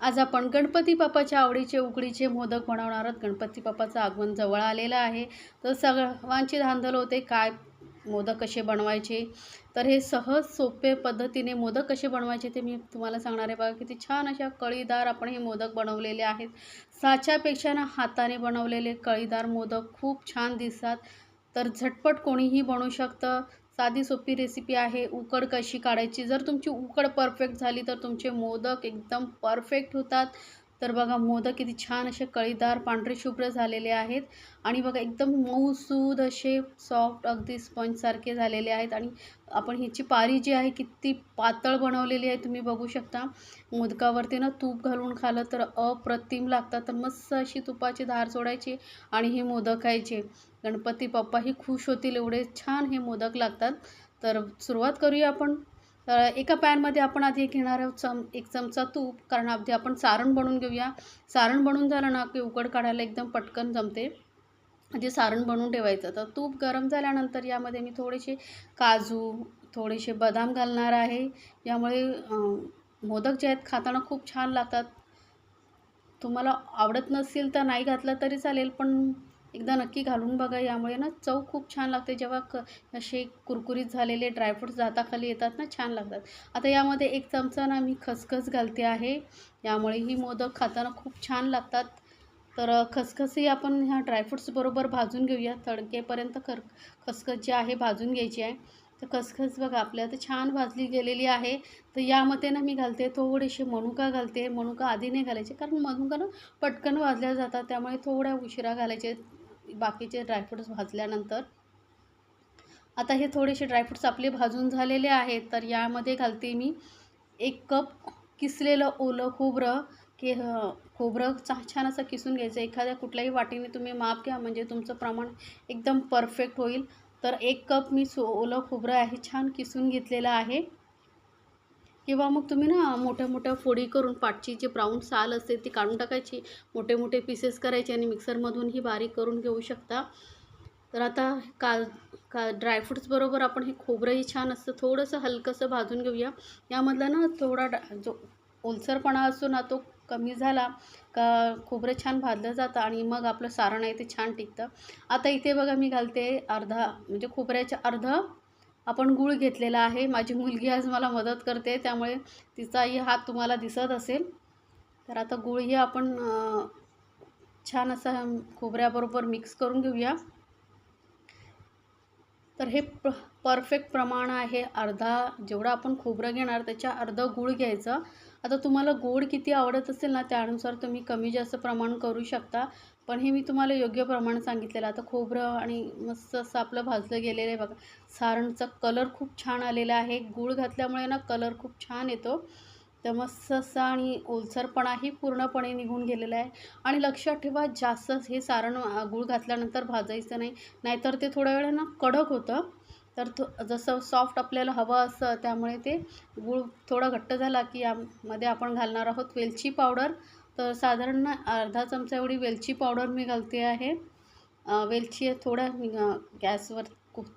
आज आपण गणपती बाप्पाच्या आवडीचे उकडीचे मोदक बनवणार आहोत. गणपती बाप्पाचं आगमन जवळ आलेलं आहे. तर सर्वांची धांदल होते काय मोदक कसे बनवायचे? तर हे सहज सोपे पद्धतीने मोदक कसे बनवायचे ते मी तुम्हाला सांगणार आहे. बघा किती छान अशा कळीदार आपण हे मोदक बनवलेले आहेत. साच्यापेक्षा ना हाताने बनवलेले कळीदार मोदक खूप छान दिसतात. तर झटपट कोणीही बनवू शकतं. साधी सोपी रेसिपी आहे. उकड कशी काढायची? जर तुमची उकड परफेक्ट झाली तर तुमचे मोदक एकदम परफेक्ट होतात. तर बघा मोदक किती छान असे कळीदार पांढरे शुभ्र झालेले आहेत. आणि बघा एकदम मऊसूद असे सॉफ्ट अगदी स्पंजसारखे झालेले आहेत. आणि आपण ह्याची पारी जी आहे किती पातळ बनवलेली आहे तुम्ही बघू शकता. मोदकावरती ना तूप घालून खालं तर अप्रतिम लागतात. तर मस्त अशी तुपाची धार सोडायची आणि हे मोदक खायचे. गणपती बाप्पाही खुश होतील एवढे छान हे मोदक लागतात. तर सुरुवात करूया आपण. तर एका पॅनमध्ये आपण आधी घेणार आहोत चम एक चमचा तूप. कारण आधी आपण सारण बनवून घेऊया. सारण बनवून झालं ना की उकड काढायला एकदम पटकन जमते. जे सारण बनवून ठेवायचं. तर तूप गरम झाल्यानंतर यामध्ये मी थोडेसे काजू थोडेसे बदाम घालणार आहे. यामुळे मोदक जे आहेत खाताना खूप छान लागतात. तुम्हाला आवडत नसेल तर नाही घातलं तरी चालेल पण एकदा नक्की घालून बघा यामुळे ना चव खूप छान लागते. जेव्हा क असे कुरकुरीत झालेले ड्रायफ्रूट्स जाताखाली येतात ना छान लागतात. आता यामध्ये एक चमचा ना मी खसखस घालते आहे. यामुळे ही मोदक खाताना खूप छान लागतात. तर खसखसही आपण ह्या ड्रायफ्रूट्सबरोबर भाजून घेऊया. तडकेपर्यंत खर खसखस जे आहे भाजून घ्यायची आहे. तर खसखस बघा आपल्या तर छान भाजली गेलेली आहे. तर यामध्ये ना मी घालते थोडेसे मनुका घालते. मनुका आधी नाही घालायचे कारण मनुका ना पटकन भाजल्या जातात. त्यामुळे थोड्या उशिरा घालायचे. बाकीचे ड्रायफ्रूट्स भाजल्यानंतर. आता हे थोडेसे ड्रायफ्रूट्स आपले भाजून झालेले आहेत. तर यामध्ये घालते मी एक कप किसलेलं ओलं खोबरं. की खोबरं चा छान असं किसून घ्यायचं. एखाद्या कुठल्याही वाटीने तुम्ही माप घ्या. म्हणजे तुमचं प्रमाण एकदम परफेक्ट होईल. तर एक कप मी सो ओलं खोबरं आहे छान किसून घेतलेलं आहे. किंवा मग तुम्ही ना मोठ्या मोठ्या फोडी करून पाटची जे ब्राऊन साल असते ती काढून टाकायची. मोठे मोठे पीसेस करायचे आणि मिक्सरमधूनही बारीक करून घेऊ शकता. तर आता का का ड्रायफ्रूट्सबरोबर आपण हे खोबरंही छान असतं थोडंसं हलकंसं भाजून घेऊया. यामधला ना थोडा डा जो ओलसरपणा असतो ना तो कमी झाला का खोबरं छान भाजलं जातं आणि मग आपलं सारण आहे ते छान टिकतं. आता इथे बघा मी घालते अर्धा म्हणजे खोबऱ्याच्या अर्ध आपण गूळ घेतलेला आहे. माझी मुलगी आज मला मदत करते त्यामुळे तिचाही हात तुम्हाला दिसत असेल. तर आता गूळही आपण छान असा खोबऱ्याबरोबर मिक्स करून घेऊया. तर हे प्र परफेक्ट प्रमाण आहे. अर्धा जेवढं आपण खोबरं घेणार त्याच्या अर्धं गूळ घ्यायचं. आता तुम्हाला गोड किती आवडत असेल ना त्यानुसार तुम्ही कमी जास्त प्रमाण करू शकता. पण हे मी तुम्हाला योग्य प्रमाण सांगितलेलं आता खोबरं आणि मस्त असं आपलं भाजलं गेलेलं आहे बघा. सारणचा कलर खूप छान आलेला आहे. गूळ घातल्यामुळे ना कलर खूप छान येतो. तर मस्त असा आणि ओलसरपणाही पूर्णपणे निघून गेलेला आहे. आणि लक्षात ठेवा जास्त हे सारण गूळ घातल्यानंतर भाजायचं नाही. नाहीतर ते थोड्या वेळानं कडक होतं. तर थो जसं सॉफ्ट आपल्याला हवं असं त्यामुळे ते गूळ थोडा घट्ट झाला की यामध्ये आपण घालणार आहोत वेलची पावडर. तर साधारण अर्धा चमचा एवढी वेलची पावडर मी घालते आहे. वेलची थोड्या गॅसवर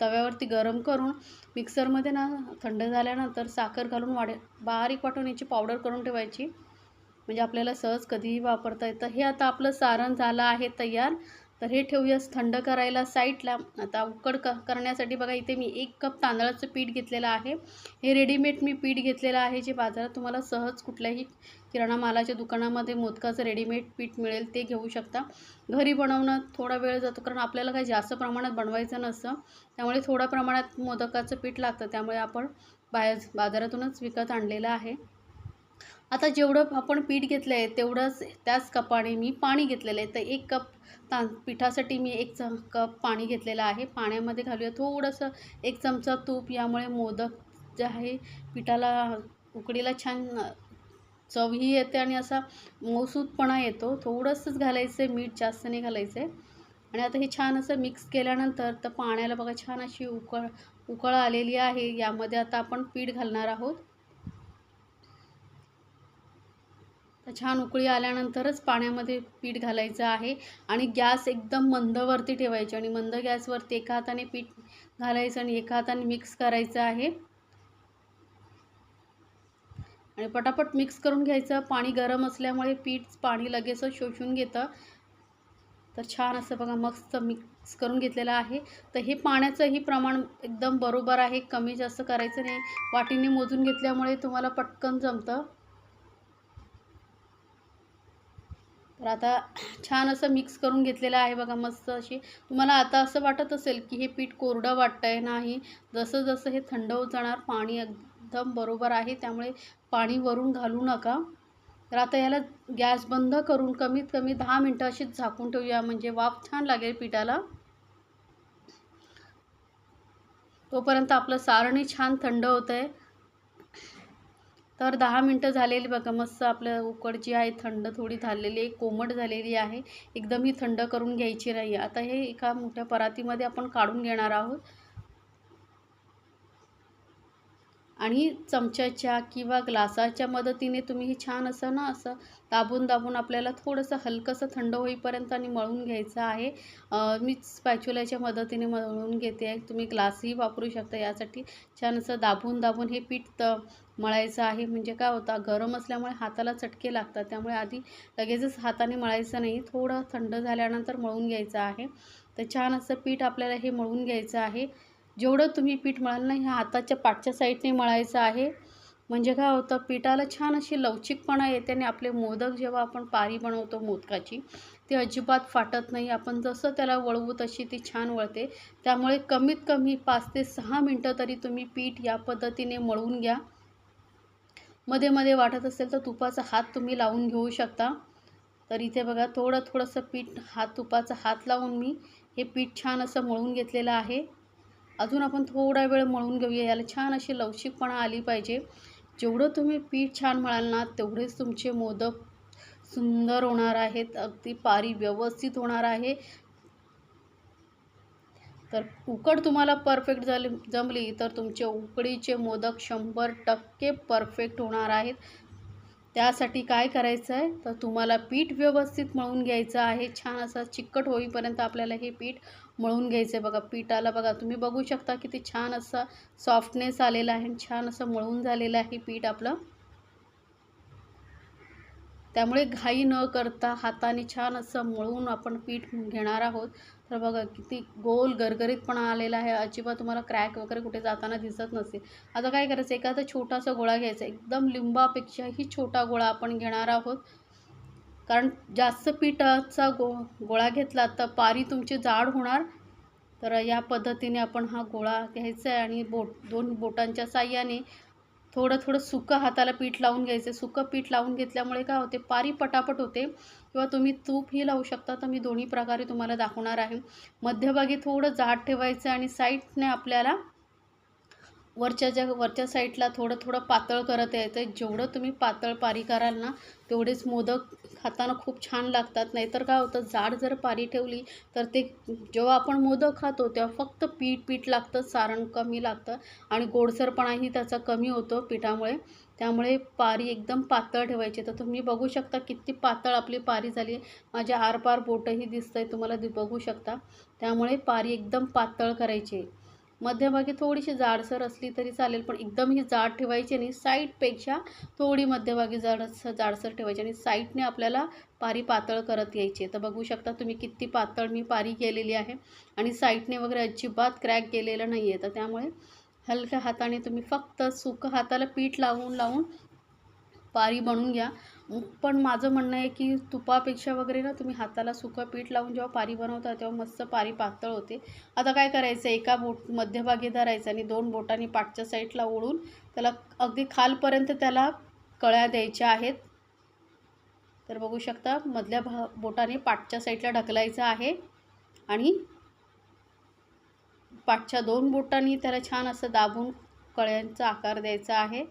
तव्यावरती गरम करून मिक्सरमध्ये ना थंड झाल्यानंतर साखर घालून वाढे बारीक वाटून याची पावडर करून ठेवायची. म्हणजे आपल्याला सहज कधीही वापरता येतं. हे आता आपलं सारण झालं आहे तयार. तर हे ठेवूयास थंड करायला साईडला आता उकड क करण्यासाठी बघा इथे मी एक कप तांदळाचं पीठ घेतलेलं आहे. हे रेडीमेड मी पीठ घेतलेलं आहे जे बाजारात तुम्हाला सहज कुठल्याही किराणा मालाच्या दुकानामध्ये मोदकाचं रेडीमेड पीठ मिळेल ते घेऊ शकता. घरी बनवणं थोडा वेळ जातो कारण आपल्याला काही जास्त प्रमाणात बनवायचं नसतं. त्यामुळे थोड्या प्रमाणात मोदकाचं पीठ लागतं. त्यामुळे आपण बाहेर बाजारातूनच विकत आणलेलं आहे. आता जेवढं आपण पीठ घेतलं आहे तेवढंच त्याच कपाने मी पाणी घेतलेलं आहे. तर एक कप ता पिठासाठी मी एक चम कप पाणी घेतलेलं आहे. पाण्यामध्ये घालूया. थोडंसं एक चमचा तूप यामुळे मोदक जे आहे पिठाला उकडीला छान चवही येते आणि असा मऊसूदपणा येतो. थोडंसंच घालायचं आहे मीठ जास्त नाही घालायचं आहे आणि आता हे छान असं मिक्स केल्यानंतर तर पाण्याला बघा छान अशी उकळ उकळ आलेली आहे. यामध्ये आता आपण पीठ घालणार आहोत. तर छान उकळी आल्यानंतरच पाण्यामध्ये पीठ घालायचं आहे आणि गॅस एकदम मंदवरती ठेवायची आणि मंद गॅसवरती एका हाताने पीठ घालायचं आणि एका हाताने मिक्स करायचं आहे. आणि पटापट मिक्स करून घ्यायचं. पाणी गरम असल्यामुळे पीठ पाणी लगेच शोषून घेतं. तर छान असं बघा मस्त मिक्स करून घेतलेलं आहे. तर हे पाण्याचंही प्रमाण एकदम बरोबर आहे. कमी जास्त करायचं नाही. वाटीने मोजून घेतल्यामुळे तुम्हाला पटकन जमतं. तर आता छान असं मिक्स करून घेतलेलं आहे बघा मस्त अशी. तुम्हाला आता असं वाटत असेल की हे पीठ कोरडं वाटतं आहे नाही जसं जसं हे थंड होत जाणार पाणी एकदम बरोबर आहे त्यामुळे पाणी वरून घालू नका. तर आता याला गॅस बंद करून कमीत कमी दहा मिनटं अशीच झाकून ठेवूया म्हणजे वाफ छान लागेल पिठाला. तोपर्यंत आपलं सारणी छान थंड होतं आहे तर दहा मिनटं झालेली बघा मस्त आपलं उकड जी आहे थंड थोडी झालेली आहे कोमट झालेली आहे. एकदम ही थंड करून घ्यायची नाही आता हे एका मोठ्या परातीमध्ये आपण काढून घेणार आहोत. आणि चमच्याच्या किंवा ग्लासाच्या मदतीने तुम्ही हे छान असं ना असं दाबून दाबून आपल्याला थोडंसं हलकंसं थंड होईपर्यंत आणि मळून घ्यायचं आहे. मी स्पॅच्युलाच्या मदतीने मळून घेते आहे. तुम्ही ग्लासही वापरू शकता. यासाठी छान असं दाबून दाबून हे पीठ त मळायचं आहे. म्हणजे काय होता गरम असल्यामुळे हाताला चटके लागतात. त्यामुळे आधी लगेचच हाताने मळायचं नाही. थोडं थंड झाल्यानंतर मळून घ्यायचं आहे. तर छान असं पीठ आपल्याला हे मळून घ्यायचं आहे. जेवढं तुम्ही पीठ मळाल ना ह्या हाताच्या पाठच्या साईडने मळायचं आहे. म्हणजे काय होतं पिठाला छान अशी लवचिकपणा येते आणि आपले मोदक जेव्हा आपण पारी बनवतो मोदकाची ती अजिबात फाटत नाही. आपण जसं त्याला वळवू तशी ती छान वळते. त्यामुळे कमीत कमी पाच ते सहा मिनटं तरी तुम्ही पीठ या पद्धतीने मळून घ्या. मध्ये मध्ये वाटत असेल तर तुपाचा हात तुम्ही लावून घेऊ शकता. तर इथे बघा थोडं थोडंसं पीठ हात तुपाचा हात लावून मी हे पीठ छान असं मळून घेतलेलं आहे. अजून आपण थोडा वेळ मळून घेऊया. याला छान अशी लवचिकपणा आली पाहिजे. जेवढं तुम्ही पीठ छान मळाल ना तेवढेच तुमचे मोदक सुंदर होणार आहेत. अगदी पारी व्यवस्थित होणार आहे. तर उकड तुम्हाला परफेक्ट झाली जमली तर तुमचे उकडीचे मोदक शंभर टक्के परफेक्ट होणार आहेत. त्यासाठी काय करायचं आहे तर तुम्हाला पीठ व्यवस्थित मळून घ्यायचं आहे. छान असं चिकट होईपर्यंत आपल्याला हे पीठ मळून घ्यायचं आहे बघा पीठाला बघा तुम्ही बघू शकता किती छान असा सॉफ्टनेस आलेला आहे छान असं मळून झालेलं आहे पीठ आपलं. त्यामुळे घाई न करता हाताने छान असं मळून आपण पीठ घेणार आहोत. तर बघा किती गोल गरगरीतपणा आलेला आहे. अजिबात तुम्हाला क्रॅक वगैरे कुठे जाताना दिसत नसेल. आता काय करायचं? एखादा छोटासा गोळा घ्यायचा. एकदम लिंबापेक्षाही छोटा गोळा आपण घेणार आहोत. कारण जास्त पिठाचा गो गोळा घेतला तर पारी तुमची जाड होणार. तर या पद्धतीने आपण हा गोळा घ्यायचा आहे आणि बोट दोन बोटांच्या साह्याने थोडं थोडं सुकं हाताला पीठ लावून घ्यायचं. सुकं पीठ लावून घेतल्यामुळे काय होते? पारी पटापट होते. किंवा तुम्ही तूपही लावू शकता. तर मी दोन्ही प्रकारे तुम्हाला दाखवणार आहे. मध्यभागी थोडं जाड ठेवायचं आणि साईडने आपल्याला वरच्या ज्या वरच्या साईडला थोडं थोडं पातळ करत यायचं. जेवढं तुम्ही पातळ पारी कराल ना तेवढेच मोदक खाताना खूप छान लागतात. नाहीतर काय होतं जाड जर पारी ठेवली तर ते जेव्हा आपण मोदक खातो तेव्हा फक्त पीठ पीठ लागतं सारण कमी लागतं आणि गोडसरपणाही त्याचा कमी होतो पिठामुळे. त्यामुळे पारी एकदम पातळ ठेवायची. तर तुम्ही बघू शकता किती पातळ आपली पारी झाली आहे. माझ्या आरपार बोटंही दिसतं आहे तुम्हाला बघू शकता. त्यामुळे पारी एकदम पातळ करायची मध्यभागी थोडीशी जाडसर असली तरी चालेल पण एकदम ही जाड ठेवायची आणि साईडपेक्षा थोडी मध्यभागी जाड जाडसर ठेवायची आणि साईडने आपल्याला पारी पातळ करत यायची तर बघू शकता तुम्ही किती पातळ मी पारी केलेली आहे आणि साईडने वगैरे अजिबात क्रॅक केलेलं नाही आहे तर त्यामुळे हलक्या हाताने तुम्ही फक्त सुकं हाताला पीठ लावून लावून पारी बनवून घ्या. पण माझं म्हणणं आहे की तुपापेक्षा वगैरे ना तुम्ही हाताला सुकं पीठ लावून जेव्हा पारी बनवता तेव्हा मस्त पारी पातळ होते. आता काय करायचं एका बोट मध्यभागी धरायचं आणि दोन बोटांनी पाठच्या साईडला ओढून त्याला अगदी खालपर्यंत त्याला कळ्या द्यायच्या आहेत. तर बघू शकता मधल्या भा बोटाने पाठच्या साईडला ढकलायचं आहे आणि पाठच्या दोन बोटांनी त्याला छान असं दाबून कळ्यांचा आकार द्यायचा आहे.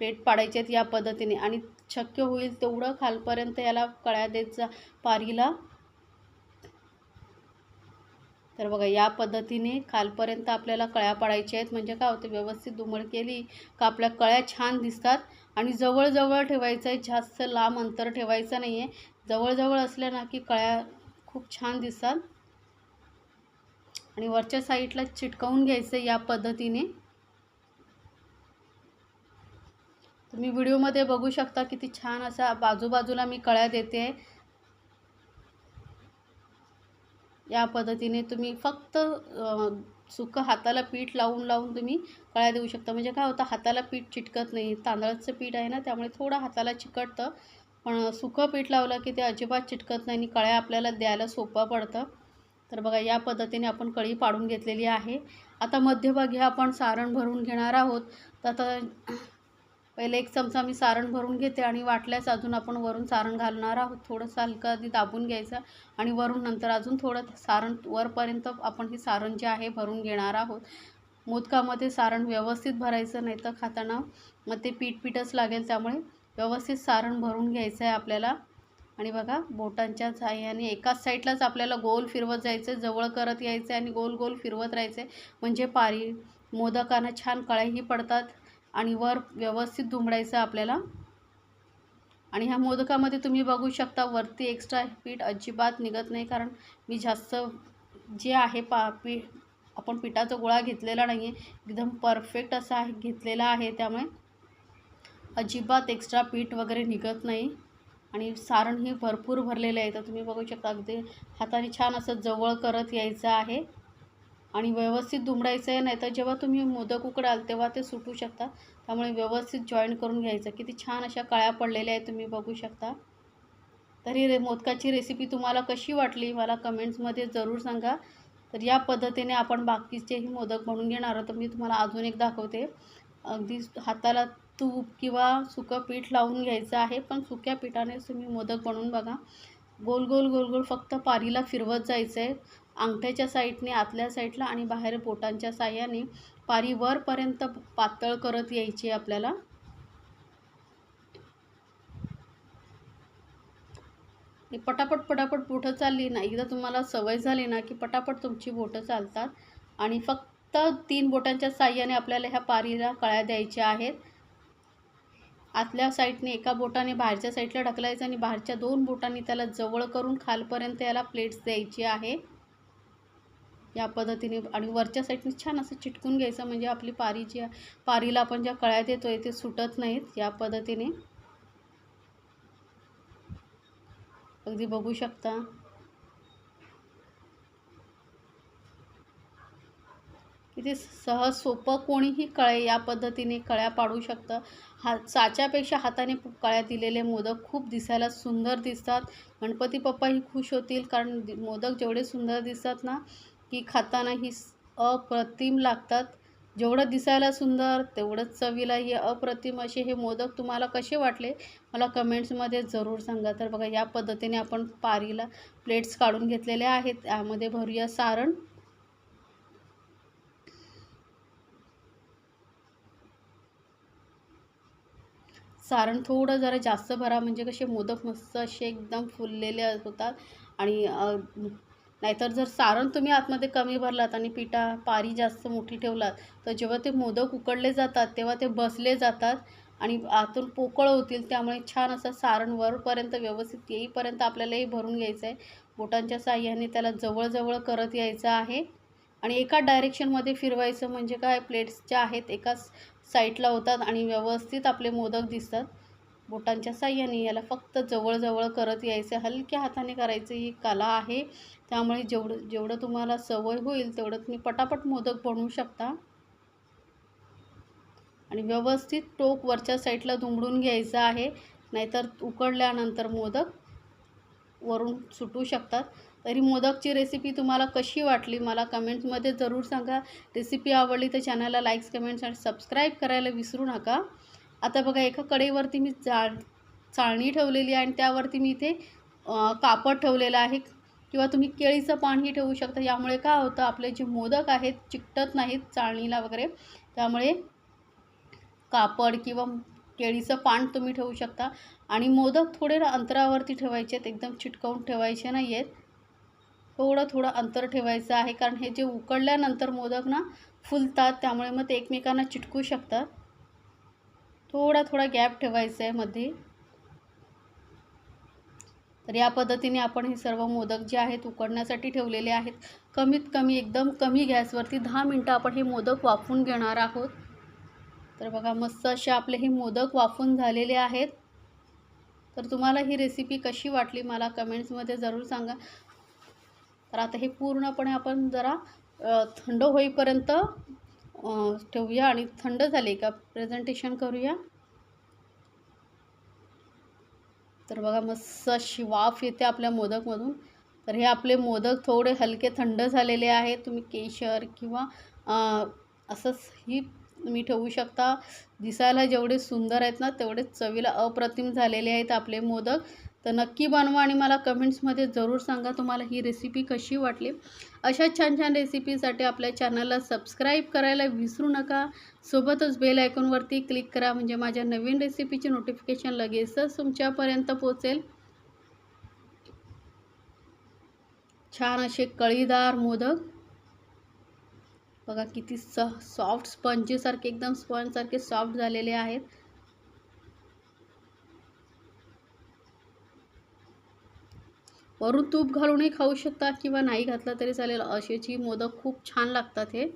पेट पाडायचे आहेत या पद्धतीने. आणि शक्य होईल तेवढं खालपर्यंत याला कळ्या द्यायचा पारीला. तर बघा या पद्धतीने खालपर्यंत आपल्याला कळ्या पाडायच्या आहेत. म्हणजे काय होतं व्यवस्थित दुमळ केली का आपल्या कळ्या छान दिसतात. आणि जवळजवळ ठेवायचं आहे जास्त लांब अंतर ठेवायचं नाही आहे जवळजवळ असल्या ना की कळ्या खूप छान दिसतात. आणि वरच्या साईडला चिटकवून घ्यायचं या पद्धतीने. तुम्ही व्हिडिओमध्ये बघू शकता किती छान असा बाजूबाजूला मी कळ्या देते. आहे या पद्धतीने तुम्ही फक्त सुकं हाताला पीठ लावून लावून तुम्ही कळ्या देऊ शकता. म्हणजे काय होतं हाताला पीठ चिटकत नाही. तांदळाचं पीठ आहे ना त्यामुळे थोडं हाताला चिकटतं. पण सुकं पीठ लावलं की ते अजिबात चिटकत नाही आणि कळ्या आपल्याला द्यायला सोपं पडतं. तर बघा या पद्धतीने आपण कळी पाडून घेतलेली आहे. आता मध्यभागी आपण सारण भरून घेणार आहोत. तर आता पहिले एक चमचा मी सारण भरून घेते आणि वाटल्यास अजून आपण वरून सारण घालणार आहोत. थोडंसं हलकं आधी दाबून घ्यायचं आणि वरून नंतर अजून थोडं सारण वरपर्यंत आपण हे सारण जे आहे भरून घेणार आहोत. मोदकामध्ये सारण व्यवस्थित भरायचं नाही तर खाताना मग ते पीठ पीठच लागेल त्यामुळे व्यवस्थित सारण भरून घ्यायचं आहे आपल्याला. आणि बघा बोटांच्या साह्याने एकाच साईडलाच आपल्याला गोल फिरवत जायचं आहे जवळ करत यायचं आहे आणि गोल गोल फिरवत राहायचं आहे. म्हणजे पारी मोदकांना छान कळ्याही पडतात. आणि वर व्यवस्थित दुमडायचं आपल्याला. आणि ह्या मोदकामध्ये तुम्ही बघू शकता वरती एक्स्ट्रा पीठ अजिबात निघत नाही कारण मी जास्त जे आहे पा पीठ आपण पिठाचा गोळा घेतलेला नाही आहे एकदम परफेक्ट असा आहे घेतलेला आहे त्यामुळे अजिबात एक्स्ट्रा पीठ वगैरे निघत नाही. आणि सारणही भरपूर भरलेलं आहे तर तुम्ही बघू शकता अगदी हाताने छान असं जवळ करत यायचं आहे. आणि व्यवस्थित दुमडायचं आहे नाही तर जेव्हा तुम्ही मोदक उकडाल तेव्हा ते सुटू शकतात. त्यामुळे व्यवस्थित जॉईन करून घ्यायचं. किती छान अशा काळ्या पडलेल्या आहेत तुम्ही बघू शकता. तरी रे मोदकाची रेसिपी तुम्हाला कशी वाटली मला कमेंट्समध्ये जरूर सांगा. तर या पद्धतीने आपण बाकीचेही मोदक बनवून घेणार आहोत. तर मी तुम्हाला अजून एक दाखवते. अगदी हाताला तूप किंवा सुकं पीठ लावून घ्यायचं आहे पण सुक्या पिठानेच तुम्ही मोदक बनवून बघा. गोल गोल गोल गोल फक्त पारीला फिरवत जायचं आहे अंगठ्याच्या साईडने आतल्या साईडला आणि बाहेर बोटांच्या साह्याने पारी वरपर्यंत पातळ करत यायची आपल्याला. पटापट पटापट बोटं चालली ना एकदा तुम्हाला सवय झाली ना की पटापट तुमची बोटं चालतात. आणि फक्त तीन बोटांच्या साह्याने आपल्याला ह्या पारीला कळ्या द्यायच्या आहेत. आतल्या साईडने एका बोटाने बाहेरच्या साईडला ढकलायचं आणि बाहेरच्या दोन बोटांनी त्याला जवळ करून खालपर्यंत याला प्लेट्स द्यायची आहे. या पद्धतीने आणि वरच्या साईडने छान असं चिटकून घ्यायचं म्हणजे आपली पारी जी पारीला आपण ज्या कळ्या देतोय ते सुटत नाहीत या पद्धतीने. अगदी बघू शकता. किती सहज सोपं कोणीही कळे या पद्धतीने कळ्या पाडू शकतं. हा साच्यापेक्षा हाताने कळ्या दिलेले मोदक खूप दिसायला सुंदर दिसतात. गणपती पप्पाही खुश होतील कारण मोदक जेवढे सुंदर दिसतात ना की खाताना ही अप्रतिम लागतात. जेवढं दिसायला सुंदर तेवढंच चवीला हे अप्रतिम असे हे मोदक तुम्हाला कसे वाटले? मला कमेंट्समध्ये जरूर सांगा. तर बघा या पद्धतीने आपण पारीला प्लेट्स काढून घेतलेले आहेत. त्यामध्ये भरूया सारण. सारण थोडं जरा जास्त भरा. म्हणजे कसे मोदक मस्त असे एकदम फुललेले होतात. आणि नाहीतर जर सारण तुम्ही आतमध्ये कमी भरलात आणि पिठा पारी जास्त मोठी ठेवलात तर जेव्हा ते मोदक उकडले जातात तेव्हा ते बसले जातात आणि आतून पोकळ होतील त्यामुळे छान असं सारण वरपर्यंत व्यवस्थित येईपर्यंत आपल्याला हे भरून घ्यायचं आहे बोटांच्या साह्याने त्याला जवळजवळ करत यायचं आहे. आणि एका डायरेक्शनमध्ये फिरवायचं म्हणजे काय प्लेट्स ज्या आहेत एकाच साईडला होतात आणि व्यवस्थित आपले मोदक दिसतात. बोटांच्या साह्याने याला फक्त जवळजवळ करत यायचं. हलक्या हाताने करायचं ही कला आहे. त्यामुळे जेवढं जेवढं तुम्हाला सवय होईल तेवढं तुम्ही पटापट मोदक बनवू शकता. आणि व्यवस्थित टोक वरच्या साईडला दुमडून घ्यायचं आहे. नाहीतर उकडल्यानंतर मोदक वरून सुटू शकतात. तरी मोदकची रेसिपी तुम्हाला कशी वाटली मला कमेंट्समध्ये जरूर सांगा. रेसिपी आवडली तर चॅनलला लाईक्स कमेंट्स आणि सबस्क्राईब करायला विसरू नका. आता बघा एका कडेवरती मी चाळ चाळणी ठेवलेली आहे आणि त्यावरती मी इथे कापड ठेवलेलं आहे किंवा तुम्ही केळीचं पानही ठेवू शकता. यामुळे काय होतं आपले जे मोदक आहेत चिकटत नाहीत चाळणीला वगैरे. त्यामुळे कापड किंवा केळीचं पान तुम्ही ठेवू शकता. आणि मोदक थोडे ना अंतरावरती ठेवायचे आहेत एकदम चिटकवून ठेवायचे नाही आहेत थोडं थोडं अंतर ठेवायचं आहे कारण हे जे उकडल्यानंतर मोदक ना फुलतात त्यामुळे मग ते एकमेकांना चिटकू शकतात. थोडा थोडा गॅप ठेवायचा आहे मध्ये तर या पद्धतीने आपण हे सर्व मोदक जे आहेत उकडण्यासाठी ठेवलेले आहेत. कमीत कमी एकदम कमी गॅसवरती दहा मिनटं आपण हे मोदक वाफून घेणार आहोत. तर बघा मस्त असे आपले हे मोदक वाफून झालेले आहेत. तर तुम्हाला ही रेसिपी कशी वाटली मला कमेंट्समध्ये जरूर सांगा. तर आता हे पूर्णपणे आपण जरा थंड होईपर्यंत ठेवूया आणि थंड झाले का प्रेझेंटेशन करूया. तर बघा मस्त अशी वाफ येते आपल्या मोदकमधून. तर हे आपले मोदक थोडे हलके थंड झालेले आहेत. तुम्ही केशर किंवा असंच ही तुम्ही ठेवू शकता. दिसायला जेवढे सुंदर आहेत ना तेवढे चवीला अप्रतिम झालेले आहेत आपले मोदक. तर नक्की बनवा आणि मला कमेंट्समध्ये जरूर सांगा तुम्हाला ही रेसिपी कशी वाटली. अशा छान छान रेसिपीसाठी आपल्या चॅनलला सबस्क्राईब करायला विसरू नका. सोबतच बेल आयकॉनवरती क्लिक करा म्हणजे माझ्या नवीन रेसिपीचे नोटिफिकेशन लगेचच तुमच्यापर्यंत पोचेल छान असे कळीदार मोदक. बघा किती स सॉफ्ट स्पंजीसारखे एकदम स्पंजसारखे सॉफ्ट झालेले आहेत. वरून तूप घालूनही खाऊ शकता किंवा नाही घातला तरी चालेल. असेची मोदक खूप छान लागतात हे.